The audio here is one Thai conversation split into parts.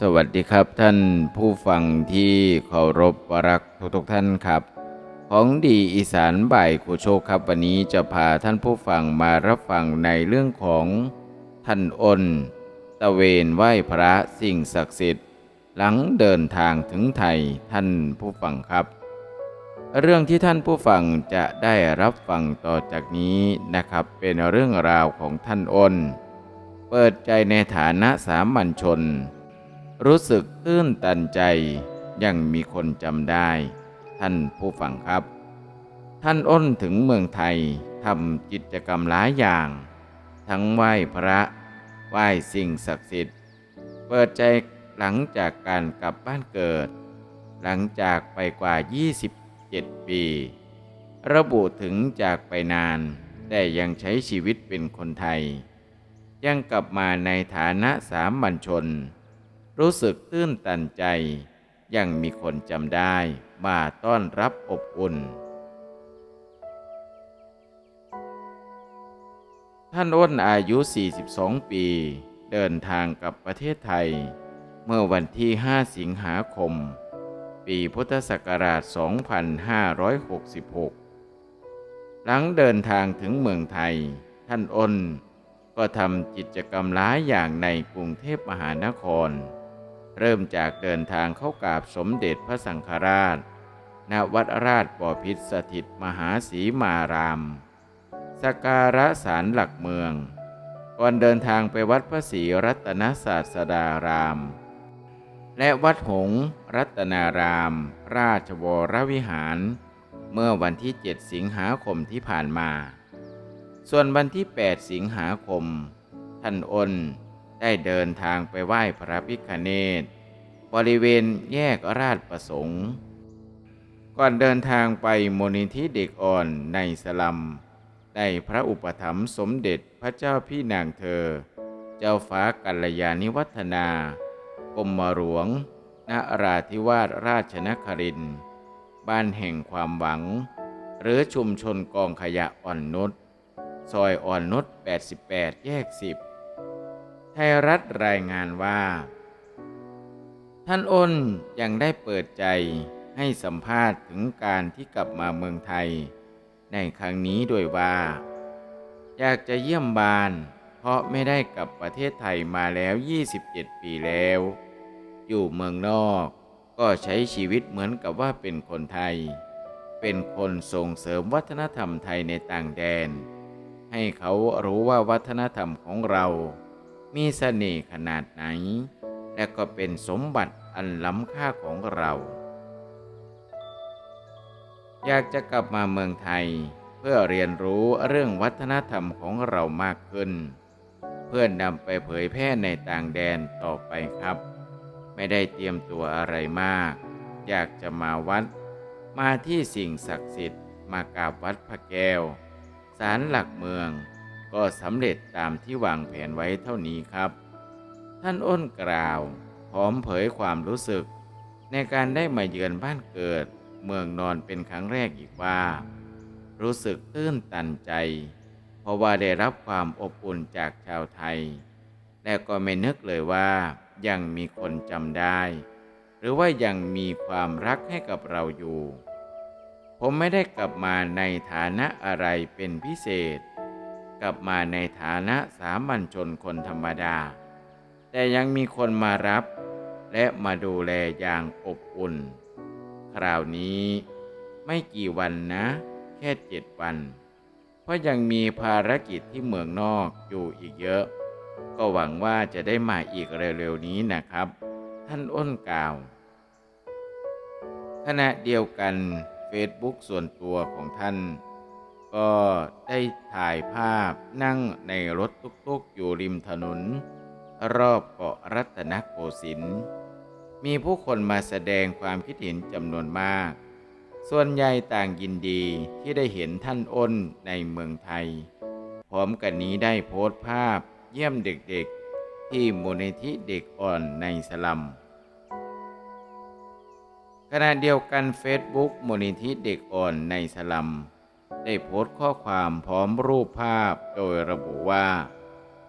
สวัสดีครับท่านผู้ฟังที่เคารพรักทุกทุกท่านครับ ของดีอีสานบ่ายครูโชคครับวันนี้จะพาท่านผู้ฟังมารับฟังในเรื่องของท่านอนตะเวนไหว้พระสิ่งศักดิ์สิทธิ์ หลังเดินทางถึงไทยท่านผู้ฟังครับ เรื่องที่ท่านผู้ฟังจะได้รับฟังต่อจากนี้นะครับเป็นเรื่องราวของท่านอนเปิดใจในฐานะสามัญชน รู้สึกตื้นตันใจยังมีคนจำได้ ท่านผู้ฟังครับ ท่านอ้นถึงเมืองไทยทำกิจกรรมหลายอย่าง ทั้งไหว้พระ ไหว้สิ่งศักดิ์สิทธิ์ เปิดใจหลังจากการกลับบ้านเกิด หลังจากไปกว่า 27 ปี ระบุถึงจากไปนาน แต่ยังใช้ชีวิตเป็นคนไทย ยังกลับมาในฐานะสามัญชน รู้สึกตื้นตันใจ ยังมีคนจำได้มาต้อนรับอบอุ่น ท่านอ้นอายุ 42 ปี เดินทางกับประเทศไทย เมื่อวันที่ 5 สิงหาคม ปีพุทธศักราช 2566 หลังเดินทางถึงเมืองไทย ท่านอ้นก็ทำกิจกรรมหลายอย่างในกรุงเทพมหานคร เริ่มจากเดินทางเข้ากราบสมเด็จพระสังฆราช ณ วัดราชบพิตรสถิตมหาศรีมาราม สการะสารหลักเมือง ก่อนเดินทางไปวัดพระศรีรัตนศาสดาราม และวัดหงรัตนาราม ราชวรวิหาร เมื่อวันที่ 7 สิงหาคมที่ผ่านมา ส่วนวันที่ 8 สิงหาคม ท่านอ้น ได้เดินทางไปไหว้พระพิฆเนศบริเวณแยกราชประสงค์ ก่อนเดินทางไปมูลนิธิเด็กอ่อนในสลัม ได้พระอุปถัมภ์สมเด็จพระเจ้าพี่นางเธอ เจ้าฟ้ากัลยาณิวัฒนากรมหลวงณราธิวาสราชนครินบ้านแห่งความหวัง หรือชุมชนกองขยะอ่อนนุชซอยอ่อนนุช88 แยก 10 ไทยรัฐรายงานว่า ท่านอ้นยังได้เปิดใจให้สัมภาษณ์ถึงการที่กลับมาเมืองไทย ในครั้งนี้โดยว่า อยากจะเยี่ยมบาน เพราะไม่ได้กลับประเทศไทยมาแล้ว 27 ปีแล้ว อยู่เมืองนอกก็ใช้ชีวิตเหมือนกับว่าเป็นคนไทย เป็นคนส่งเสริมวัฒนธรรมไทยในต่างแดน ให้เขารู้ว่าวัฒนธรรมของเรา มีเสน่ห์ขนาดไหน และก็เป็นสมบัติอันล้ำค่าของเรา อยากจะกลับมาเมืองไทย เพื่อเรียนรู้เรื่องวัฒนธรรมของเรามากขึ้น เพื่อนำไปเผยแพร่ในต่างแดนต่อไปครับ ไม่ได้เตรียมตัวอะไรมาก อยากจะมาวัด มาที่สิ่งศักดิ์สิทธิ์มากราบวัดพระแก้วศาลหลักเมือง ก็สำเร็จตามที่วางแผนไว้เท่านี้ครับ ท่านอ้นกล่าวพร้อมเผยความรู้สึก ในการได้มาเยือนบ้านเกิด เมืองนอนเป็นครั้งแรกอีกว่า รู้สึกตื้นตันใจ เพราะว่าได้รับความอบอุ่นจากชาวไทย และก็ไม่นึกเลยว่ายังมีคนจำได้ หรือว่ายังมีความรักให้กับเราอยู่ ผมไม่ได้กลับมาในฐานะอะไรเป็นพิเศษ กลับมาในฐานะสามัญชนคนธรรมดา แต่ยังมีคนมารับ และมาดูแลอย่างอบอุ่น คราวนี้ไม่กี่วันนะ แค่เจ็ดวัน เพราะยังมีภารกิจที่เมืองนอกอยู่อีกเยอะ ก็หวังว่าจะได้มาอีกเร็วๆนี้นะครับ ท่านอ้นกล่าวขณะเดียวกัน Facebook ส่วนตัวของท่าน ก็ได้ถ่ายภาพนั่งในรถตุกๆอยู่ริมถนน รอบเกาะรัตนโกสินทร์มีผู้คนมาแสดงความคิดเห็นจำนวนมาก ส่วนใหญ่ต่างยินดีที่ได้เห็นท่านอ้นในเมืองไทย พร้อมกันนี้ได้โพสต์ภาพเยี่ยมเด็กๆ ที่มูลนิธิเด็กอ่อนในสลัมขณะเดียวกัน Facebook มูลนิธิเด็กอ่อนในสลัม ได้โพสต์ข้อความพร้อมรูปภาพโดยระบุว่า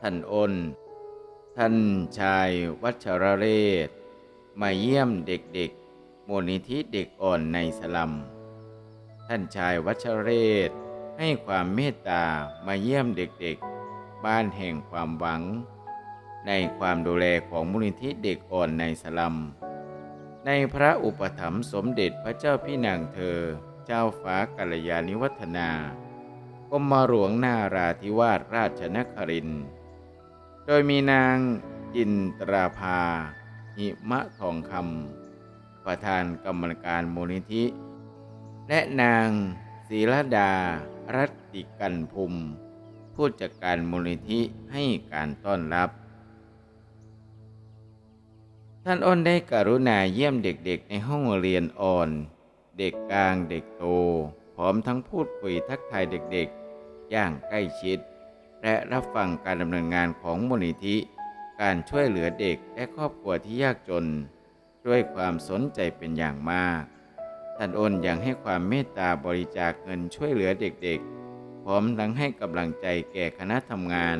ท่านอ้น ท่านชายวัชรเรศ มาเยี่ยมเด็กๆมูลนิธิเด็กอ่อนในสลัม ท่านชายวัชรเรศ ให้ความเมตตามาเยี่ยมเด็กๆ บ้านแห่งความหวัง ในความดูแลของมูลนิธิเด็กอ่อนในสลัม ในพระอุปถัมภ์สมเด็จพระเจ้าพี่นางเธอ เจ้าฟ้ากัลยาณิวัฒนากรมหลวงนาราธิวาสราชนคริน โดยมีนางจินตราภา หิมะทองคำประธานกรรมการมูลนิธิ และนางศีรดา รัตติกันภูมิผู้จัดการมูลนิธิให้การต้อนรับ ท่านอ้นได้กรุณาเยี่ยมเด็กๆในห้องเรียนอ่อน เด็กกลางเด็กโต พร้อมทั้งพูดคุยทักทายเด็กๆ อย่างใกล้ชิด และรับฟังการดำเนินงานของมูลนิธิ การช่วยเหลือเด็กและครอบครัวที่ยากจน ด้วยความสนใจเป็นอย่างมาก ท่านอ้นยังให้ความเมตตาบริจาคเงินช่วยเหลือเด็กๆ พร้อมทั้งให้กำลังใจแก่คณะทำงาน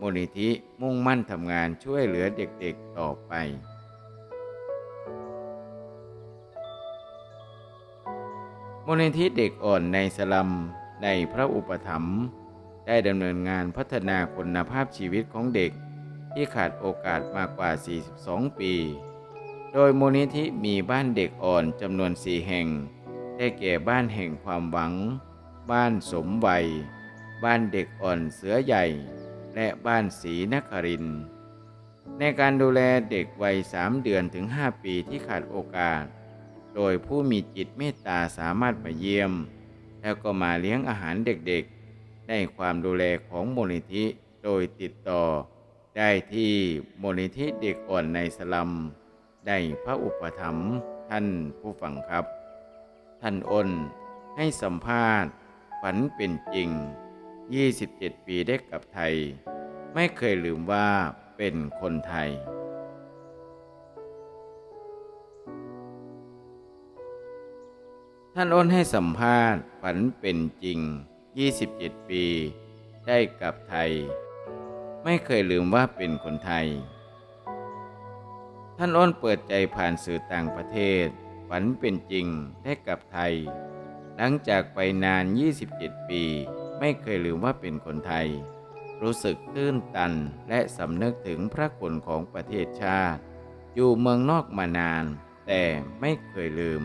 มูลนิธิมุ่งมั่นทำงานช่วยเหลือเด็กๆต่อไป มูลนิธิเด็กอ่อนในสลัมในพระอุปถัมภ์ได้ดำเนินงานพัฒนาคุณภาพชีวิตของเด็กที่ขาดโอกาสมากกว่า 42 ปี โดยมูลนิธิมีบ้านเด็กอ่อนจำนวนสี่แห่ง ได้แก่บ้านแห่งความหวัง บ้านสมวัย บ้านเด็กอ่อนเสือใหญ่ และบ้านศรีนครินในการดูแลเด็กวัยสามเดือนถึง 5 ปีที่ขาดโอกาส โดยผู้มีจิตเมตตาสามารถมาเยี่ยม แล้วก็มาเลี้ยงอาหารเด็กๆในความดูแลของมูลนิธิโดยติดต่อ ได้ที่มูลนิธิเด็กอ่อนในสลัม ได้พระอุปถัมภ์ท่านผู้ฟังครับ ท่านอ้นให้สัมภาษณ์ ฝันเป็นจริง 27 ปีได้กลับไทย ไม่เคยลืมว่าเป็นคนไทย ท่านอ้นให้สัมภาษณ์ฝันเป็นจริง 27 ปี ได้กลับไทย ไม่เคยลืมว่าเป็นคนไทย ท่านอ้นเปิดใจผ่านสื่อต่างประเทศ ฝันเป็นจริงได้กลับไทย หลังจากไปนาน 27 ปี ไม่เคยลืมว่าเป็นคนไทย รู้สึกตื้นตันและสำนึกถึงพระคุณของประเทศชาติ อยู่เมืองนอกมานาน แต่ไม่เคยลืม